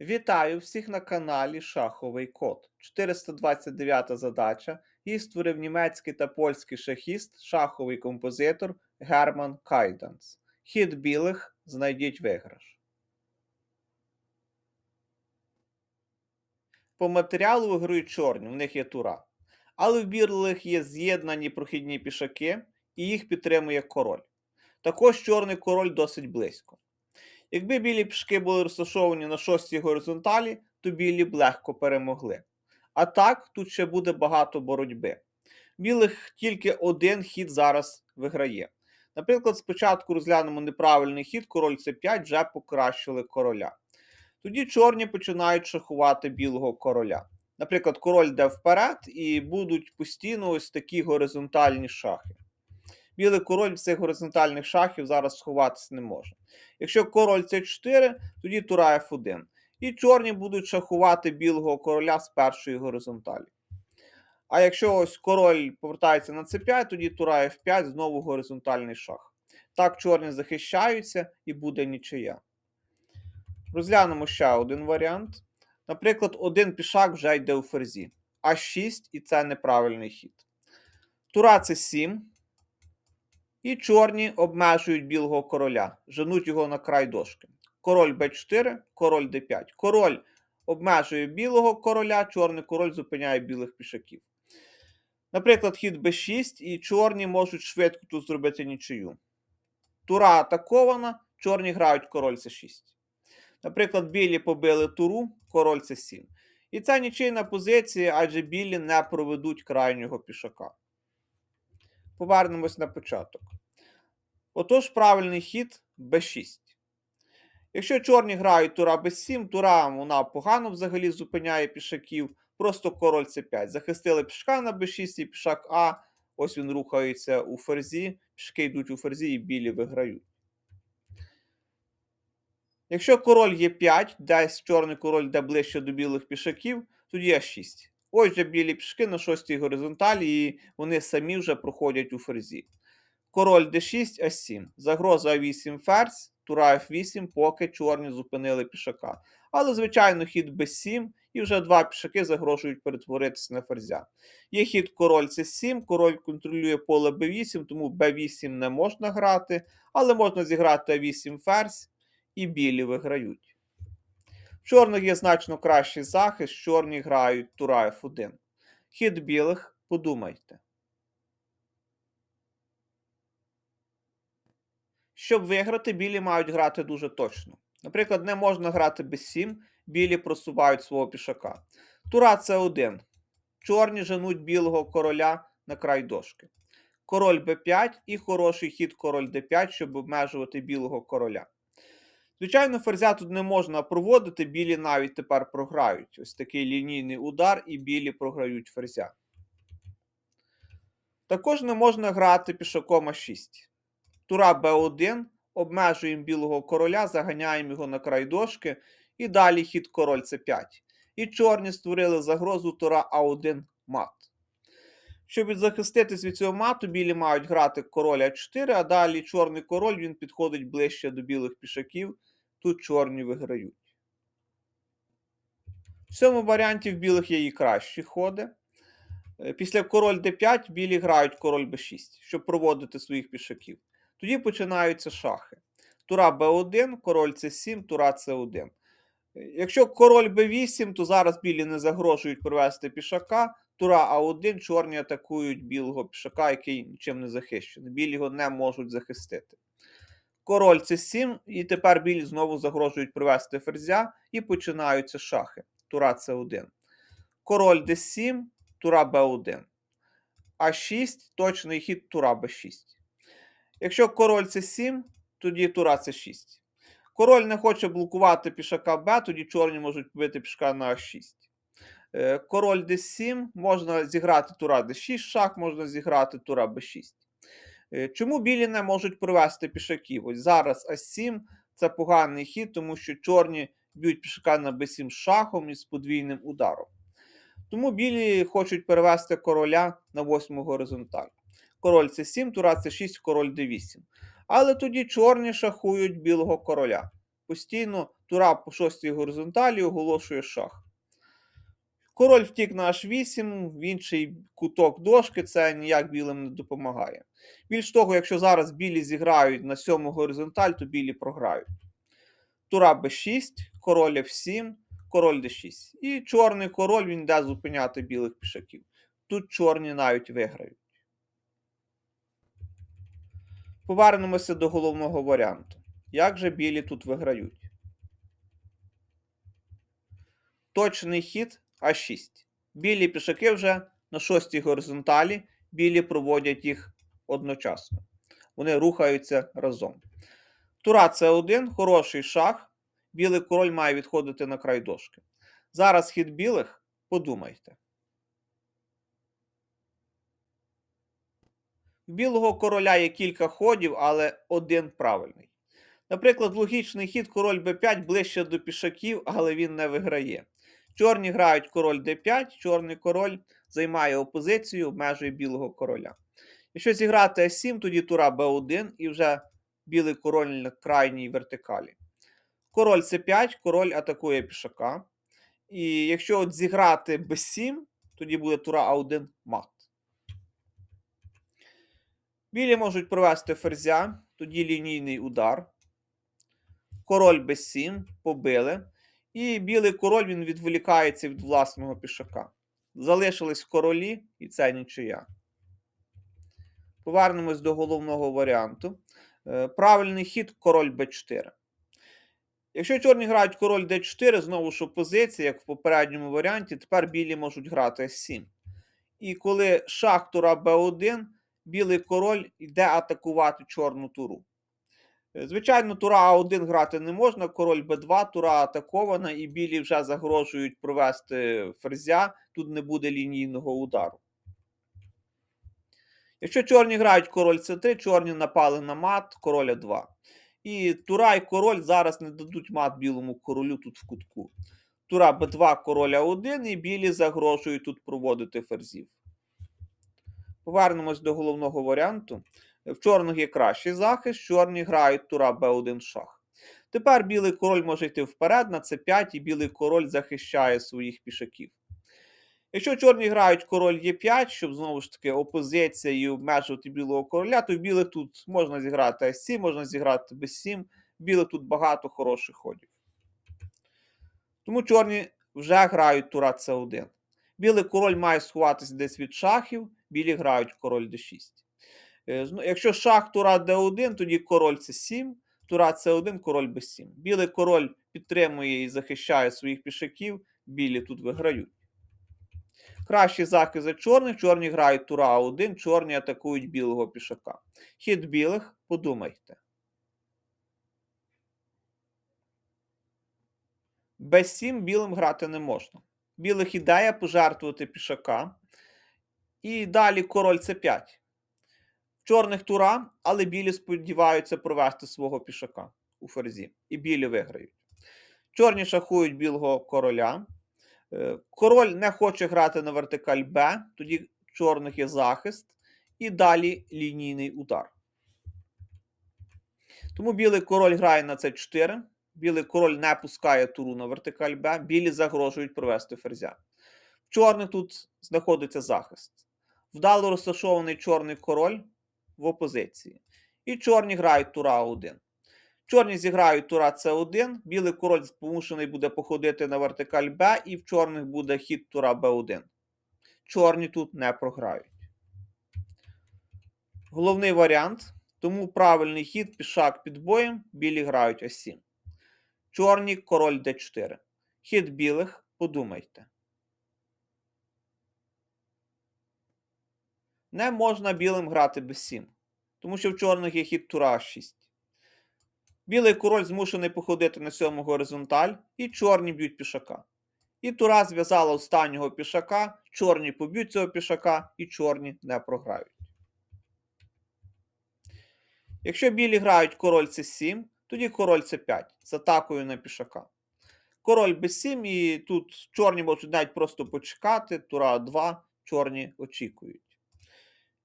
Вітаю всіх на каналі Шаховий Код. 429 задача. Її створив німецький та польський шахіст, шаховий композитор Герман Кайданс. Хід білих знайдіть виграш. По матеріалу виграють чорні, в них є тура. Але в білих є з'єднані прохідні пішаки, і їх підтримує король. Також чорний король досить близько. Якби білі пішки були розташовані на шостій горизонталі, то білі б легко перемогли. А так, тут ще буде багато боротьби. Білих тільки один хід зараз виграє. Наприклад, спочатку розглянемо неправильний хід, король С5 вже покращили короля. Тоді чорні починають шахувати білого короля. Наприклад, король йде вперед і будуть постійно ось такі горизонтальні шахи. Білий король цих горизонтальних шахів зараз сховатися не може. Якщо король С4, тоді тура F1. І чорні будуть шахувати білого короля з першої горизонталі. А якщо ось король повертається на С5, тоді тура F5 знову горизонтальний шах. Так, чорні захищаються і буде нічия. Розглянемо ще один варіант. Наприклад, один пішак вже йде у ферзі. А6, і це неправильний хід. Тура С7. І чорні обмежують білого короля, женуть його на край дошки. Король Б4, король Д5. Король обмежує білого короля, чорний король зупиняє білих пішаків. Наприклад, хід Б6, і чорні можуть швидко тут зробити нічию. Тура атакована, чорні грають король С6. Наприклад, білі побили туру, король С7. І це нічийна позиція, адже білі не проведуть крайнього пішака. Повернемось на початок. Отож, правильний хід b6. Якщо чорні грають тура b7, тура вона погано взагалі зупиняє пішаків. Просто король c5. Захистили пішка на b6 і пішак А. Ось він рухається у ферзі. Пішки йдуть у ферзі і білі виграють. Якщо король є 5, десь чорний король йде ближче до білих пішаків, тоді А6. Ось вже білі пішки на шостій горизонталі, і вони самі вже проходять у ферзі. Король d6, а7. Загроза А8 ферзь, тура F8, поки чорні зупинили пішака. Але, звичайно, хід b7, і вже два пішаки загрожують перетворитися на ферзя. Є хід король c7, король контролює поле b8, тому b8 не можна грати, але можна зіграти А8 ферзь, і білі виграють. Чорних є значно кращий захист, чорні грають тура F1. Хід білих, подумайте. Щоб виграти, білі мають грати дуже точно. Наприклад, не можна грати без 7, білі просувають свого пішака. Тура це 1. Чорні женуть білого короля на край дошки. Король b5 і хороший хід король d5, щоб обмежувати білого короля. Звичайно, ферзя тут не можна проводити, білі навіть тепер програють. Ось такий лінійний удар, і білі програють ферзя. Також не можна грати пішаком А6. Тура Б1, обмежуємо білого короля, заганяємо його на край дошки, і далі хід король С5. І чорні створили загрозу тура А1 мат. Щоб захиститись від цього мату, білі мають грати король А4, а далі чорний король він підходить ближче до білих пішаків. Тут чорні виграють. В цьому варіанті в білих є і кращі ходи. Е, Після король d5 білі грають король b6, щоб проводити своїх пішаків. Тоді починаються шахи. Тура b1, король c7, тура c1. Якщо король b8, то зараз білі не загрожують провести пішака. Тура А1, чорні атакують білого пішака, який нічим не захищений. Білі його не можуть захистити. Король С7, і тепер білі знову загрожують привести ферзя, і починаються шахи. Тура С1. Король Д7, тура Б1. А6, точний хід тура Б6. Якщо король С7, тоді тура С6. Король не хоче блокувати пішака Б, тоді чорні можуть побити пішка на А6. Е, Король d7, можна зіграти тура d6 шах, можна зіграти тура b6. Е, Чому білі не можуть провести пішаків? Ось зараз А7 це поганий хід, тому що чорні б'ють пішака на b7 шахом із подвійним ударом. Тому білі хочуть перевести короля на восьму горизонталь. Король С7, тура С6, король d8. Але тоді чорні шахують білого короля. Постійно тура по шостій горизонталі оголошує шах. Король втік на h8, в інший куток дошки, це ніяк білим не допомагає. Більш того, якщо зараз білі зіграють на сьому горизонталь, то білі програють. Тура b6, король f7, король d6. І чорний король він йде зупиняти білих пішаків. Тут чорні навіть виграють. Повернемося до головного варіанту. Як же білі тут виграють? Точний хід А6. Білі пішаки вже на шостій горизонталі, білі проводять їх одночасно. Вони рухаються разом. Тура С1, хороший шах. Білий король має відходити на край дошки. Зараз хід білих, подумайте. В білого короля є кілька ходів, але один правильний. Наприклад, логічний хід король b5 ближче до пішаків, але він не виграє. Чорні грають король d5, чорний король займає опозицію, обмежує білого короля. Якщо зіграти С7, тоді тура b1 і вже білий король на крайній вертикалі. Король С5, король атакує пішака. І якщо от зіграти b7, тоді буде тура А1 мат. Білі можуть провести ферзя, тоді лінійний удар. Король b7, побили. І білий король він відволікається від власного пішака. Залишились королі, і це нічия. Повернемось до головного варіанту. Е, Правильний хід король b4. Якщо чорні грають король d4, знову ж опозиція, як в попередньому варіанті, тепер білі можуть грати s7. І коли шах тура b1, білий король йде атакувати чорну туру. Е, Звичайно, тура А1 грати не можна, король Б2, тура атакована, і білі вже загрожують провести ферзя, тут не буде лінійного удару. Якщо чорні грають король С3, чорні напали на мат, короля 2. І тура і король зараз не дадуть мат білому королю тут в кутку. Тура Б2, король А1, і білі загрожують тут проводити ферзів. Повернемось до головного варіанту. В чорних є кращий захист, чорні грають тура Б1 шах. Тепер білий король може йти вперед на С5, і білий король захищає своїх пішаків. Якщо чорні грають король Е5, щоб знову ж таки опозиція і обмежувати білого короля, то в білих тут можна зіграти С7, можна зіграти Б7. В білих тут багато хороших ходів. Тому чорні вже грають тура С1. Білий король має сховатися десь від шахів, білі грають король d6. Е, Якщо шах тура d1, тоді король c7, тура c1, король b7. Білий король підтримує і захищає своїх пішаків, білі тут виграють. Кращий захист за чорних, чорні грають тура А1, чорні атакують білого пішака. Хід білих, подумайте. Б7 білим грати не можна. Білих ідея пожертвувати пішака. І далі король С5. Чорних тура, але білі сподіваються провести свого пішака у ферзі. І білі виграють. Чорні шахують білого короля. Е, Король не хоче грати на вертикаль Б, тоді чорних є захист. І далі лінійний удар. Тому білий король грає на С4. Білий король не пускає туру на вертикаль Б. Білі загрожують провести ферзя. В чорних тут знаходиться захист. Вдало розташований чорний король в опозиції. І чорні грають тура 1. Чорні зіграють тура С1, білий король змушений буде походити на вертикаль Б, і в чорних буде хід тура Б1. Чорні тут не програють. Головний варіант. Тому правильний хід пішак під боєм, білі грають С7. Чорні король Д4. Хід білих, подумайте. Не можна білим грати Б7, тому що в чорних є хід тура А6. Білий король змушений походити на сьому горизонталь, і чорні б'ють пішака. І тура зв'язала останнього пішака, чорні поб'ють цього пішака, і чорні не програють. Якщо білі грають король С7, тоді король С5 з атакою на пішака. Король Б7, і тут чорні можуть навіть просто почекати, тура 2, чорні очікують.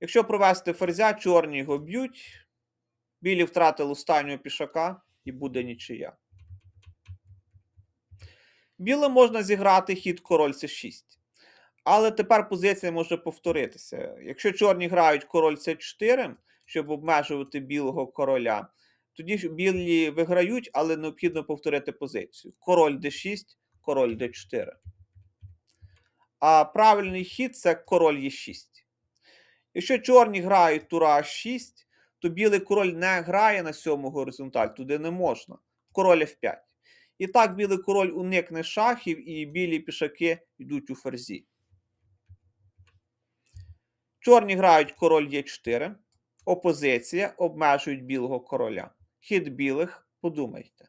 Якщо провести ферзя, чорні його б'ють, білі втратили останнього пішака і буде нічия. Білим можна зіграти хід король С6. Але тепер позиція може повторитися. Якщо чорні грають король С4, щоб обмежувати білого короля, тоді ж білі виграють, але необхідно повторити позицію. Король d6, король d4. А правильний хід це король Е6. Якщо чорні грають тура H6, то білий король не грає на сьому горизонталь, туди не можна. Король F5. І так білий король уникне шахів, і білі пішаки йдуть у ферзі. Чорні грають король Е4. Опозиція обмежують білого короля. Хід білих, подумайте.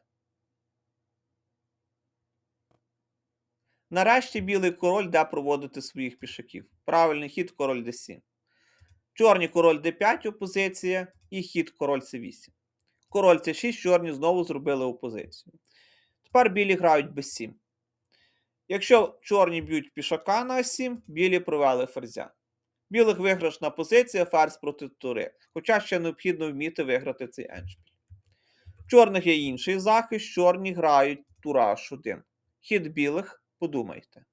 Нарешті білий король де проводити своїх пішаків. Правильний хід король d7. Чорні король d5 опозиція і хід король c8. Король c6, чорні знову зробили опозицію. Тепер білі грають b7. Якщо чорні б'ють пішака на а7, білі провели ферзя. Білих виграшна позиція ферзь проти тури. Хоча ще необхідно вміти виграти цей еншпіль. В чорних є інший захист, чорні грають тура h1. Хід білих, подумайте.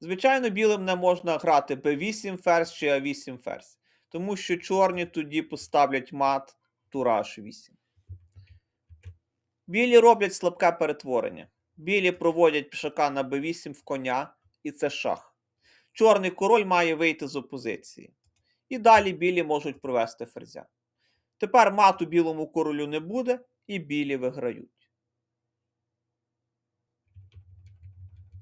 Звичайно, білим не можна грати b8 ферзь чи а8 ферзь, тому що чорні тоді поставлять мат тура h8. Білі роблять слабке перетворення. Білі проводять пішака на b8 в коня, і це шах. Чорний король має вийти з опозиції. І далі білі можуть провести ферзя. Тепер мату білому королю не буде, і білі виграють.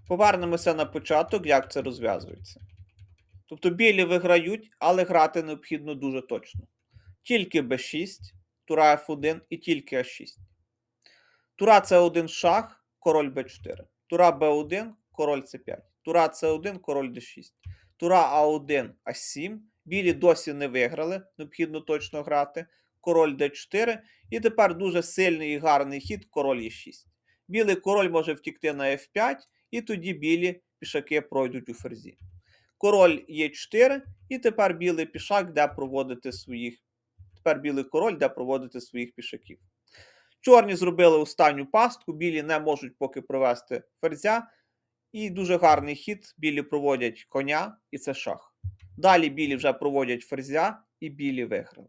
Повернемося на початок, як це розв'язується. Тобто білі виграють, але грати необхідно дуже точно. Тільки b6, тура f1 і тільки а6. Тура c1 шах, король b4. Тура b1, король c5. Тура c1, король d6. Тура а1, а7. Білі досі не виграли, необхідно точно грати. Король d4. І тепер дуже сильний і гарний хід король e6. Білий король може втікти на f5, і тоді білі пішаки пройдуть у ферзі. Король Е4, і тепер білий пішак де проводити своїх. Тепер білий король де проводити своїх пішаків. Чорні зробили останню пастку, білі не можуть поки провести ферзя. І дуже гарний хід. Білі проводять коня, і це шах. Далі білі вже проводять ферзя, і білі виграли.